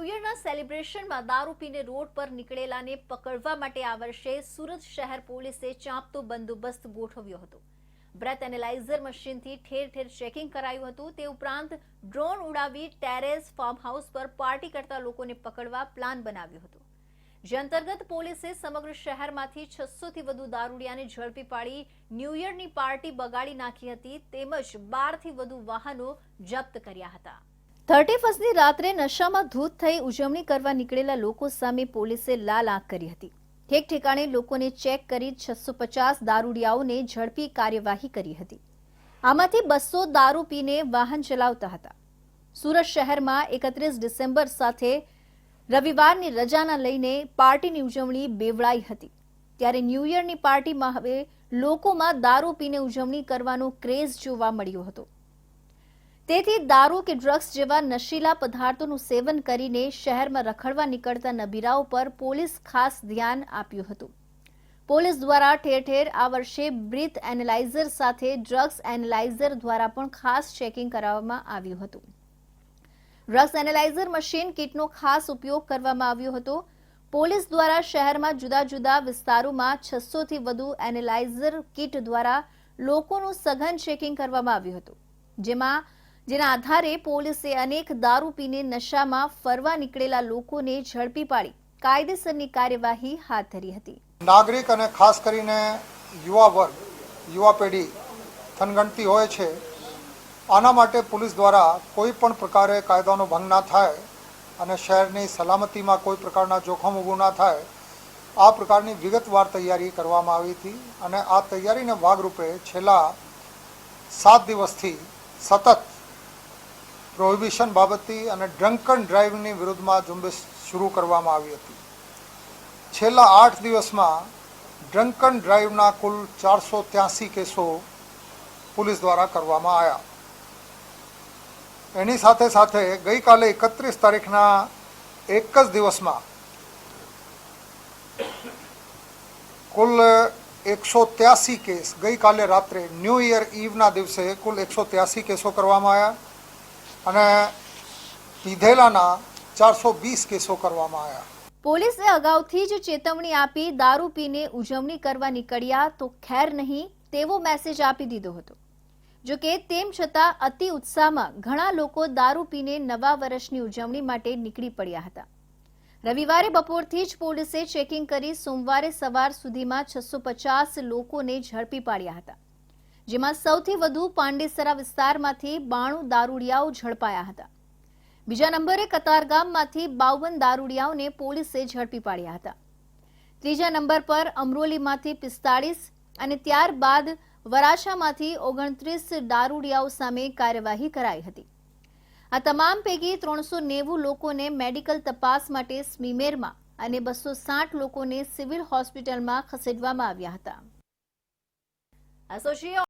New યરના સેલિબ્રેશનમાં દારૂ પીને road પર નીકળેલાને પકડવા માટે આ વર્ષે સુરત શહેર પોલીસે ચાંપતો બંદોબસ્ત ગોઠવ્યો હતો. બ્રેથ એનાલાઇઝર મશીનથી ઠેર ઠેર ચેકિંગ કરાયું હતું. તે ઉપરાંત ડ્રોન ઉડાવી ટેરેસ ફાર્મ હાઉસ પર પાર્ટી કરતા લોકોને પકડવા પ્લાન બનાવ્યો હતો. જે અંતર્ગત પોલીસે સમગ્ર શહેરમાંથી છસોથી વધુ દારૂડિયાને ઝડપી પાડી ન્યૂ યરની પાર્ટી બગાડી નાખી હતી. તેમજ બારથી વધુ વાહનો જપ્ત કર્યા હતા. થર્ટી ફર્સ્ટની રાત્રે નશામાં ધૂત થઈ ઉજવણી કરવા નીકળેલા લોકો સામે પોલીસે લાલ આંખ કરી હતી. ઠેક ઠેકાણે લોકોને ચેક કરી છસો પચાસ દારૂડિયાઓને ઝડપી કાર્યવાહી કરી હતી. આમાંથી બસો દારૂ પીને વાહન ચલાવતા હતા. સુરત શહેરમાં એકત્રીસ ડિસેમ્બર સાથે રવિવારની રજાના લઈને પાર્ટીની ઉજવણી બેવડાઈ હતી. ત્યારે ન્યૂ યરની પાર્ટીમાં હવે લોકોમાં દારૂ પીને ઉજવણી કરવાનો ક્રેઝ જોવા મળ્યો હતો. તેથી દારૂ કે ડ્રગ્સ જેવા નશીલા પદાર્થોનું સેવન કરીને શહેરમાં રખડવા નીકળતા નબીરાઓ પર પોલીસ ખાસ ધ્યાન આપ્યું હતું. પોલીસ દ્વારા ઠેર ઠેર આ વર્ષે બ્રીથ એનાલાઇઝર સાથે ડ્રગ્સ એનાલાઇઝર દ્વારા પણ ખાસ ચેકિંગ કરાવવામાં આવ્યું હતું. ડ્રગ્સ એનાલાઇઝર મશીન કિટનો ખાસ ઉપયોગ કરવામાં આવ્યો હતો. પોલીસ દ્વારા શહેરમાં જુદા જુદા વિસ્તારોમાં છસોથી વધુ એનાલાઇઝર કિટ દ્વારા લોકોનું સઘન ચેકિંગ કરવામાં આવ્યું હતું, જેમાં જેના આધારે પોલીસે અનેક દારૂ પીને નશામાં ફરવા નીકળેલા લોકોને ઝડપી પાડી, કાયદેસરની કાર્યવાહી હાથ ધરી હતી. નાગરિક અને ખાસ કરીને યુવા વર્ગ, યુવા પેઢી થનગણતી હોય છે, આના માટે પોલીસ દ્વારા કોઈ પણ પ્રકારે કાયદાનો ભંગ ના થાય અને શહેરની સલામતીમાં કોઈ પ્રકારના જોખમ ઊભું ના થાય, આ પ્રકારની વિગતવાર તૈયારી કરવામાં આવી હતી અને આ તૈયારીના ભાગરૂપે છેલ્લા સાત દિવસથી સતત પ્રોહિબિશન બાબતથી અને ડ્રંકન ડ્રાઈવની વિરુદ્ધમાં ઝુંબેશ શરૂ કરવામાં આવી હતી. છેલ્લા આઠ દિવસમાં ડ્રંકન ડ્રાઈવના કુલ ચારસો ત્યાસી કેસો પોલીસ દ્વારા કરવામાં આવ્યા. એની સાથે સાથે ગઈકાલે એકત્રીસ તારીખના એક જ દિવસમાં કુલ એકસો ત્યાસી કેસ ગઈકાલે રાત્રે ન્યૂ ઇયર ઇવના દિવસે કુલ એકસો ત્યાસી કેસો કરવામાં આવ્યા. અને પીધેલાના ચારસો કેસો કરવામાં આવ્યા. પોલીસે અગાઉથી જ ચેતવણી આપી દારૂ પીને ઉજવણી કરવા નીકળ્યા તો ખેર નહીં તેવો મેસેજ આપી દીધો હતો. જો કે તેમ છતાં અતિ ઉત્સાહમાં ઘણા લોકો દારૂ પીને નવા વર્ષની ઉજવણી માટે નીકળી પડ્યા હતા. રવિવારે બપોરથી જ પોલીસે ચેકિંગ કરી સોમવારે સવાર સુધીમાં છસો પચાસ લોકોને ઝડપી પાડ્યા હતા. જેમાં સૌથી વધુ પાંડેસરા વિસ્તારમાંથી બાણું દારૂડિયાઓ ઝડપાયા હતા. બીજા નંબરે કતારગામમાંથી બાવન દારૂડિયાઓને પોલીસે ઝડપી પાડ્યા હતા. ત્રીજા નંબર પર અમરોલીમાંથી પિસ્તાળીસ અને ત્યારબાદ વરાછામાંથી ઓગણત્રીસ દારૂડિયાઓ સામે કાર્યવાહી કરાઈ હતી. આ તમામ પૈકી ત્રણસો નેવું લોકોને મેડિકલ તપાસ માટે સ્મીમેરમાં અને બસો સાઠ લોકોને સિવિલ હોસ્પિટલમાં ખસેડવામાં આવ્યા હતા.